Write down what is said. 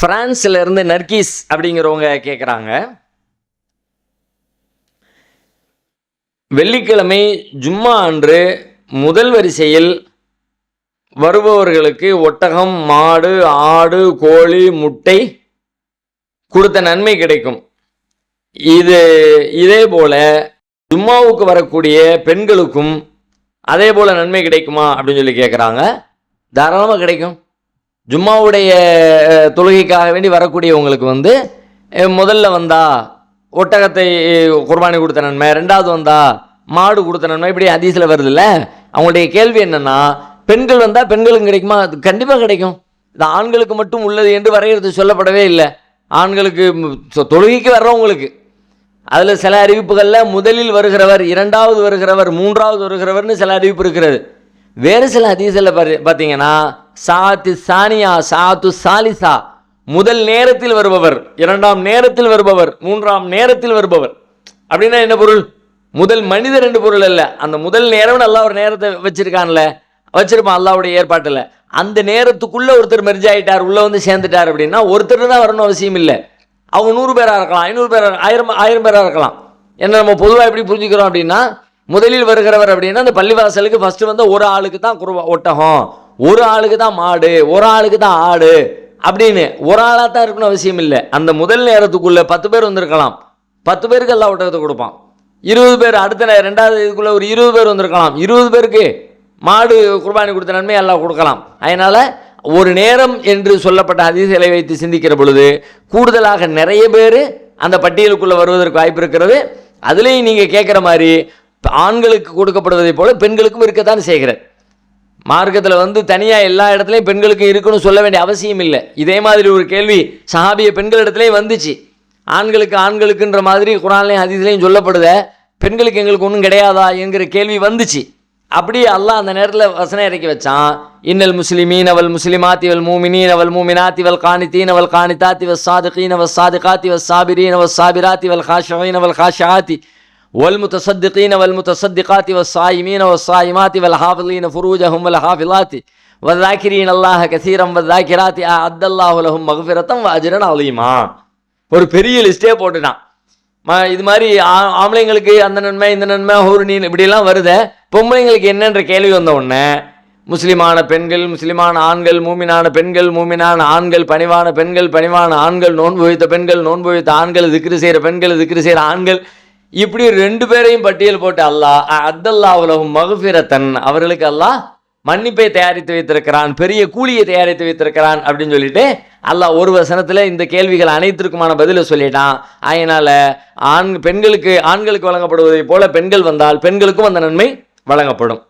பிரான்ஸ்ல இருந்து நர்கீஸ் அப்படிங்கிறவங்க கேட்குறாங்க வெள்ளிக்கிழமை ஜும்மா அன்று முதல் வரிசையில் வருபவர்களுக்கு ஒட்டகம் மாடு ஆடு கோழி முட்டை கொடுத்த நன்மை கிடைக்கும். இது இதே போல ஜும்மாவுக்கு வரக்கூடிய பெண்களுக்கும் அதே போல நன்மை கிடைக்குமா அப்படின்னு சொல்லி கேட்குறாங்க தாராளமாக கிடைக்கும். ஜும்மாவுடைய தொழுகைக்காக வேண்டி வரக்கூடியவங்களுக்கு வந்து முதல்ல வந்தா ஒட்டகத்தை குர்பானி கொடுத்த நன்மை ரெண்டாவது வந்தா மாடு கொடுத்த நன்மை இப்படி அதிசல வருதுல்ல. அவங்களுடைய கேள்வி என்னென்னா பெண்கள் வந்தால் பெண்களுக்கு கிடைக்குமா? அது கண்டிப்பாக கிடைக்கும். இது ஆண்களுக்கு மட்டும் உள்ளது என்று வரைகிறது சொல்லப்படவே இல்லை. ஆண்களுக்கு தொழுகைக்கு வர்றவங்களுக்கு. அதில் சில அறிவிப்புகளில் முதலில் வருகிறவர் இரண்டாவது வருகிறவர் மூன்றாவது வருகிறவர்னு சில அறிவிப்பு இருக்கிறது. வேறு சில ஹதீஸில் பார்த்தீங்கன்னா சாத்து சானியா சாத்து சாலிசா. முதல் நேரத்தில் வருபவர் இரண்டாம் நேரத்தில் வருபவர் மூன்றாம் நேரத்தில் வருபவர். அப்படின்னா என்ன பொருள்? முதல் மனிதர் ரெண்டு பொருள் அல்ல. அந்த முதல் நேரம் நல்லா ஒரு நேரத்தை வச்சிருக்கான்ல. வச்சிருப்பான் அல்லாவுடைய ஏற்பாட்டில். அந்த நேரத்துக்குள்ளே ஒருத்தர் மெர்ஜ் உள்ளே வந்து சேர்ந்துட்டார் அப்படின்னா ஒருத்தர் தான் வரணும் அவசியம் இல்லை. அவங்க நூறு பேராக இருக்கலாம் ஐநூறு பேர் ஆயிரம் ஆயிரம் பேராக இருக்கலாம். என்ன நம்ம பொதுவாக எப்படி புரிஞ்சுக்கிறோம் அப்படின்னா முதலில் வருகிறவர் அப்படின்னா அந்த பள்ளிவாசலுக்கு ஃபஸ்ட்டு வந்து ஒரு ஆளுக்கு தான் குருவா ஒட்டகம். ஒரு ஆளுக்கு தான் மாடு ஒரு ஆளுக்கு தான் ஆடு அப்படின்னு. ஒரு ஆளாக தான் இருக்கணும் அவசியம் இல்லை. அந்த முதல் நேரத்துக்குள்ளே பத்து பேர் வந்திருக்கலாம். பத்து பேருக்கு எல்லாம் ஒட்டகத்தை கொடுப்பான். இருபது பேர் அடுத்த ரெண்டாவது இதுக்குள்ளே ஒரு இருபது பேர் வந்திருக்கலாம். இருபது பேருக்கு மாடு குர்பானி கொடுத்த நன்மை எல்லாம் கொடுக்கலாம். அதனால் ஒரு நேரம் என்று சொல்லப்பட்ட அதிசயலை வைத்து சிந்திக்கிற பொழுது கூடுதலாக நிறைய பேர் அந்த பட்டியலுக்குள்ளே வருவதற்கு வாய்ப்பு இருக்கிறது. அதுலேயும் நீங்கள் கேட்குற மாதிரி ஆண்களுக்கு கொடுக்கப்படுவதைப் போல பெண்களுக்கும் இருக்கத்தான் செய்கிறது மார்க்கத்தில் வந்து தனியாக எல்லா இடத்துலையும் பெண்களுக்கு இருக்குன்னு சொல்ல வேண்டிய அவசியம் இல்லை. இதே மாதிரி ஒரு கேள்வி சஹாபிய பெண்கள் இடத்துலையும் வந்துச்சு. ஆண்களுக்கு ஆண்களுக்குன்ற மாதிரி குரான்லையும் ஹதீஸ்லையும் சொல்லப்படுத. பெண்களுக்கு எங்களுக்கு ஒன்றும் கிடையாதா என்கிற கேள்வி வந்துச்சு. அப்படியே அல்லாஹ் அந்த நேரத்தில் வசனம் இறக்கி வச்சான். இன்னல் முஸ்லிமீன் அவள் முஸ்லிமாத்தி வல் மூமினீன் அவள் மூமினாத்தி வல் காணித்தீன் அவள் காணித்தாத்தி வஸ் சாதுகீன் அவல் சாதுகாத்தி வஸ் சாபிரீன் அவல் சாபிராத்தி வல் காஷீன் அவள் ஹாஷாத்தி والمتصدقين والمتصدقات والصائمين والصائمات والحافظين فروجهم والحافظات والذاكرين الله كثيرا والذاكرات أعد الله لهم مغفرة وأجرا عظيما ஒரு பெரிய லிஸ்டே போட்டுட்டான் ம இது மாதிரி ஆ- ஆம்பளைங்களுக்கு அந்த நன்மை இந்த நன்மை ஒரு நீ இப்படிலாம் வருதே பொம்பளைங்களுக்கு என்னன்ற கேள்வி வந்த உடனே முஸ்லிமான பெண்கள் முஸ்லிமான ஆண்கள் மூமினான பெண்கள் மூமினான ஆண்கள் பணிவான பெண்கள் பணிவான ஆண்கள் நோன்பு வைத்த பெண்கள் நோன்பு வைத்த ஆண்கள் திக்ரு செய்கிற பெண்கள் திக்ரு செய்கிற ஆண்கள் இப்படி ரெண்டு பேரையும் பட்டியல் போட்டு அல்லாஹ் அத்தல்லா உலகம் மகுஃபிரத்தன் அவர்களுக்கு அல்லாஹ் மன்னிப்பை தயாரித்து வைத்திருக்கிறான் பெரிய கூலியை தயாரித்து வைத்திருக்கிறான் அப்படின்னு சொல்லிட்டு அல்லாஹ் ஒரு வசனத்தில் இந்த கேள்விகள் அனைத்திற்குமான பதிலை சொல்லிட்டான். அதனால் ஆண் பெண்களுக்கு ஆண்களுக்கு வழங்கப்படுவதைப் போல பெண்கள் வந்தால் பெண்களுக்கும் அந்த நன்மை வழங்கப்படும்.